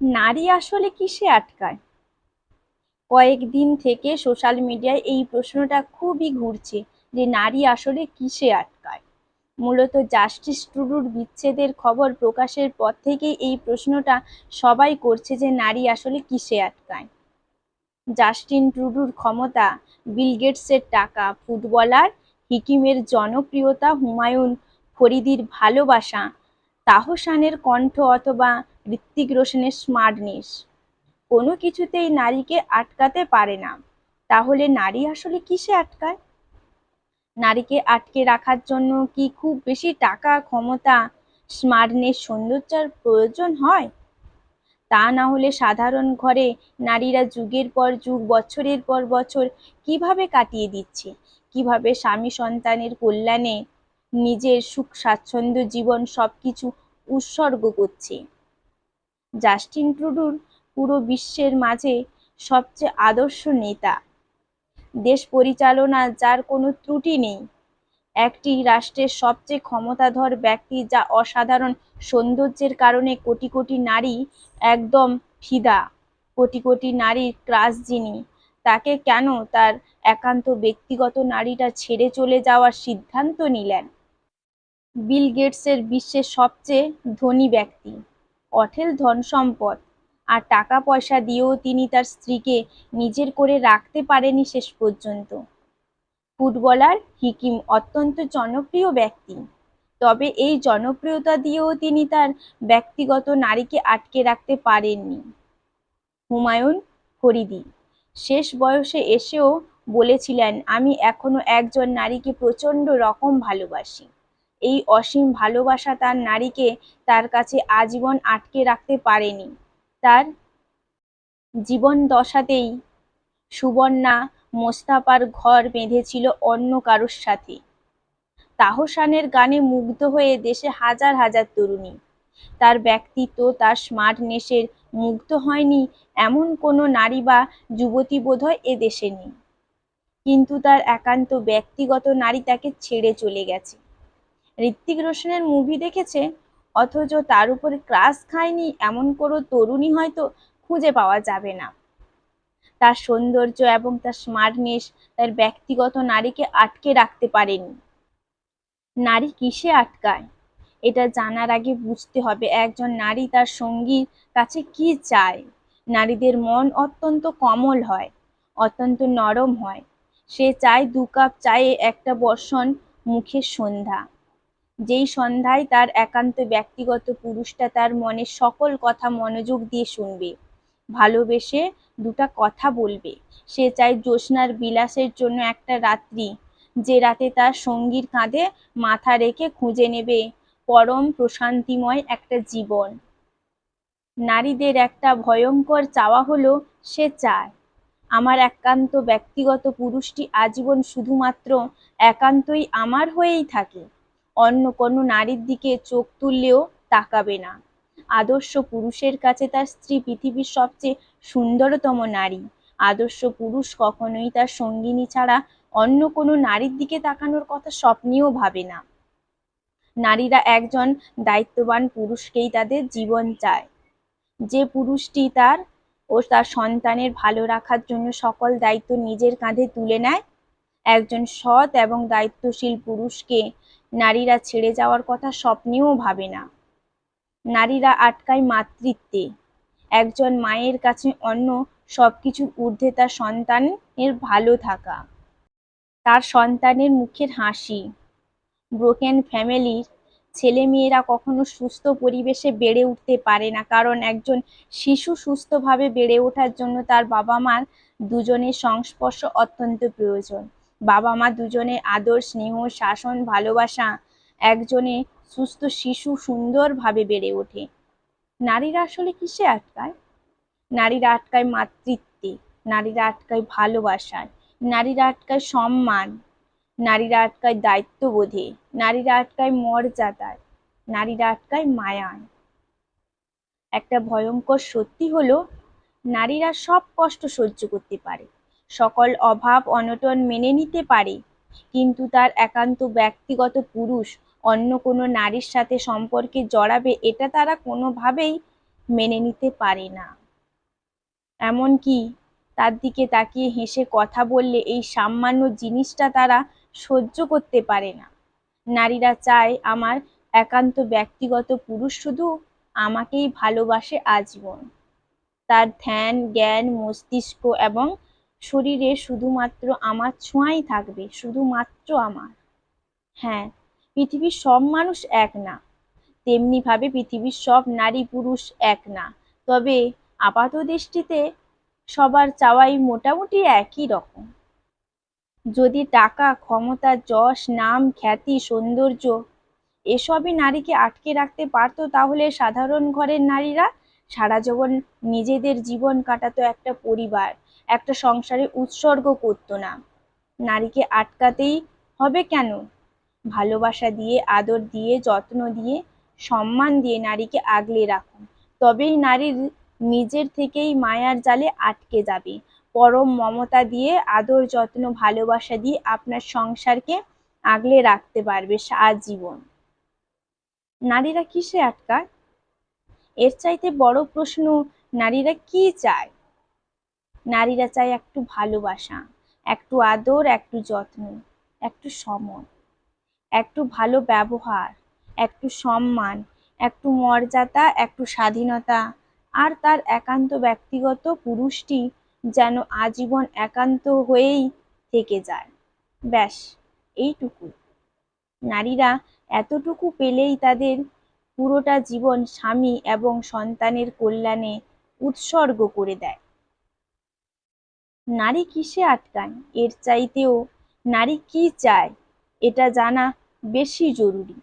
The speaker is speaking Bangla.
নারী আসলে কিসে আটকায়? কয়েকদিন থেকে সোশ্যাল মিডিয়ায় এই প্রশ্নটা খুবই ঘুরছে যে নারী আসলে কিসে আটকায়? মূলত জাস্টিস টুডুর বিচ্ছেদের খবর প্রকাশের পর থেকেই এই প্রশ্নটা সবাই করছে যে নারী আসলে কিসে আটকায়? জাস্টিন ট্রুডুর ক্ষমতা, বিল গেটসের টাকা, ফুটবলার, হিকিমের জনপ্রিয়তা, হুমায়ুন ফরিদির ভালোবাসা, তাহসানের কণ্ঠ অথবা ঋত্বিক রোশনের স্মার্টনেস কোনো কিছুতেই নারীকে আটকাতে পারে না। তাহলে নারী আসলে কিসে আটকায়? নারীকে আটকে রাখার জন্য কি খুব বেশি টাকা, ক্ষমতা, স্মার্টনেস, সৌন্দর্যার প্রয়োজন হয়? তা না হলে সাধারণ ঘরে নারীরা যুগের পর যুগ, বছরের পর বছর কীভাবে কাটিয়ে দিচ্ছে? কীভাবে স্বামী সন্তানের কল্যাণে নিজের সুখ, স্বাচ্ছন্দ্য জীবন সব কিছু উৎসর্গ করছে? জাস্টিন ট্রুডুর পুরো বিশ্বের মাঝে সবচেয়ে আদর্শ নেতা। দেশ পরিচালনা যার কোনো ত্রুটি নেই। একটি রাষ্ট্রের সবচেয়ে ক্ষমতাধর ব্যক্তি যা অসাধারণ সৌন্দর্যের কারণে কোটি কোটি নারী একদম ফিদা, কোটি কোটি নারীর ক্রাশ যিনি, তাকে কেন তার একান্ত ব্যক্তিগত নারীটা ছেড়ে চলে যাওয়ার সিদ্ধান্ত নিলেন? বিল গেটসের বিশ্বের সবচেয়ে ধনী ব্যক্তি। অঠেল ধন সম্পদ। আর টাকা পয়সা দিয়েও তিনি তার স্ত্রীকে নিজের করে রাখতে পারেনি শেষ পর্যন্ত। ফুটবলার হিকিম অত্যন্ত জনপ্রিয় ব্যক্তি। তবে এই জনপ্রিয়তা দিয়েও তিনি তার ব্যক্তিগত নারীকে আটকে রাখতে পারেননি। হুমায়ুন ফরিদি শেষ বয়সে এসেও বলেছিলেন, আমি এখনও একজন নারীকে প্রচণ্ড রকম ভালোবাসি। এই অসীম ভালোবাসা তার নারীকে তার কাছে আজীবন আটকে রাখতে পারেনি। তার জীবন দশাতেই সুবর্ণা মোস্তাফার ঘর বেঁধেছিল অন্য কারোর সাথে। তাহসানের গানে মুগ্ধ হয়ে দেশে হাজার হাজার তরুণী। তার ব্যক্তিত্ব, তার স্মার্টনেসের মুগ্ধ হয়নি এমন কোনো নারী বা যুবতী বোধহয় এ দেশে নেই। কিন্তু তার একান্ত ব্যক্তিগত নারী তাকে ছেড়ে চলে গেছে। ঋত্বিক রোশনের মুভি দেখেছে? অথচ তার উপরে ক্রাশ খায়নি এমন কোনো তরুণী হয়তো খুঁজে পাওয়া যাবে না। তার সৌন্দর্য এবং তার স্মার্টনেস তার ব্যক্তিগত নারীকে আটকে রাখতে পারেনি। নারী কিসে আটকায়? এটা জানার আগে বুঝতে হবে একজন নারী তার সঙ্গীর কাছে কি চায়। নারীদের মন অত্যন্ত কমল হয়, অত্যন্ত নরম হয়। সে চায় দু কাপ চায়ে একটা বর্ষণ মুখের সন্ধ্যা। যেই সন্ধ্যায় তার একান্ত ব্যক্তিগত পুরুষটা তার মনের সকল কথা মনোযোগ দিয়ে শুনবে, ভালোবেসে দুটা কথা বলবে। সে চায় জ্যোৎস্নার বিলাসের জন্য একটা রাত্রি, যে রাতে তার সঙ্গীর কাঁধে মাথা রেখে খুঁজে নেবে পরম প্রশান্তিময় একটা জীবন। নারীদের একটা ভয়ঙ্কর চাওয়া হলো, সে চায়, আমার একান্ত ব্যক্তিগত পুরুষটি আজীবন শুধুমাত্র একান্তই আমার হয়েই থাকে। অন্য কোনো নারীর দিকে চোখ তুললেও তাকাবে না। আদর্শ পুরুষের কাছে তার স্ত্রী পৃথিবীর সবচেয়ে সুন্দরতম নারী। আদর্শ পুরুষ কখনোই তার সঙ্গিনী ছাড়া অন্য কোনো নারীর দিকে তাকানোর কথা স্বপ্নেও ভাবে না। নারীরা একজন দায়িত্ববান পুরুষকেই তাদের জীবন চায়। যে পুরুষটি তার ও তার সন্তানের ভালো রাখার জন্য সকল দায়িত্ব নিজের কাঁধে তুলে নেয়, একজন সৎ এবং দায়িত্বশীল পুরুষকে নারীরা ছেড়ে যাওয়ার কথা স্বপ্নেও ভাবে না। নারীরা আটকায় মাতৃত্বে। একজন মায়ের কাছে অন্য সব কিছুর ঊর্ধ্বে তার সন্তানের ভালো থাকা। তার সন্তানের মুখের হাসি। ব্রোকেন ফ্যামিলির ছেলে মেয়েরা কখনো সুস্থ পরিবেশে বেড়ে উঠতে পারে না, কারণ একজন শিশু সুস্থভাবে বেড়ে ওঠার জন্য তার বাবা মার দুজনের সংস্পর্শ অত্যন্ত প্রয়োজন। বাবা মা দুজনের আদর, স্নেহ, শাসন, ভালোবাসা, একজনে সুস্থ শিশু, সুন্দরভাবে বেড়ে ওঠে। নারীরা আসলে কিসে আটকায়? নারীরা আটকায় মাতৃত্বে, নারীরা আটকায় ভালোবাসায়, নারীরা আটকায় সম্মান, নারীরা আটকায় দায়িত্ববোধে, নারীরা আটকায় মর্যাদায়, নারীরা আটকায় মায়ায়। একটা ভয়ঙ্কর সত্যি হলো, নারীরা সব কষ্ট সহ্য করতে পারে। সকল অভাব অনটন মেনে নিতে পারে। কিন্তু তার একান্ত ব্যক্তিগত পুরুষ অন্য কোনো নারীর সাথে সম্পর্কে জড়াবে এটা তারা কোনোভাবেই মেনে নিতে পারে না। এমনকি তার দিকে তাকিয়ে হেসে কথা বললে এই সামান্য জিনিসটা তারা সহ্য করতে পারে না। নারীরা চায় আমার একান্ত ব্যক্তিগত পুরুষ শুধু আমাকেই ভালোবাসে আজীবন। তার ধ্যান, জ্ঞান, মস্তিষ্ক এবং শরীরে শুধুমাত্র আমার ছোঁয়াই থাকবে, শুধুমাত্র আমার। হ্যাঁ পৃথিবীর সব মানুষ এক না। তেমনি ভাবে পৃথিবীর সব নারী পুরুষ এক না। তবে আপাত দৃষ্টিতে সবার চাওয়াই মোটামুটি একই রকম। যদি টাকা, ক্ষমতা, যশ, নাম, খ্যাতি, সৌন্দর্য এসবই নারীকে আটকে রাখতে পারতো, তাহলে সাধারণ ঘরের নারীরা সারা জীবন নিজেদের জীবন কাটাতো একটা পরিবার। একটা সংসারে উৎসর্গ করতো না। নারীকে আটকাতেই হবে কেন? ভালোবাসা দিয়ে, আদর দিয়ে, যত্ন দিয়ে, সম্মান দিয়ে নারীকে আগলে রাখুন। তবেই নারীর নিজের থেকেই মায়ার জালে আটকে যাবে। পরম মমতা দিয়ে, আদর, যত্ন, ভালোবাসা দিয়ে আপনার সংসারকে আগলে রাখতে পারবে আজীবন নারীরা কিসে আটকায়? এর চাইতে বড় প্রশ্ন, নারীরা কি চায়? নারীরা চায় একটু ভালোবাসা, একটু আদর, একটু যত্ন, একটু সময়, একটু ভালো ব্যবহার, একটু সম্মান, একটু মর্যাদা, একটু স্বাধীনতা। আর তার একান্ত ব্যক্তিগত পুরুষটি যেন আজীবন একান্ত হয়েই থেকে যায়। ব্যাস, এইটুকু। নারীরা এতটুকু পেলেই তাদের পুরোটা জীবন স্বামী এবং সন্তানের কল্যাণে উৎসর্গ করে দেয়। নারী কিসে আটকায়? এর চাইতেও নারী কি চায়? এটা জানা বেশি জরুরি।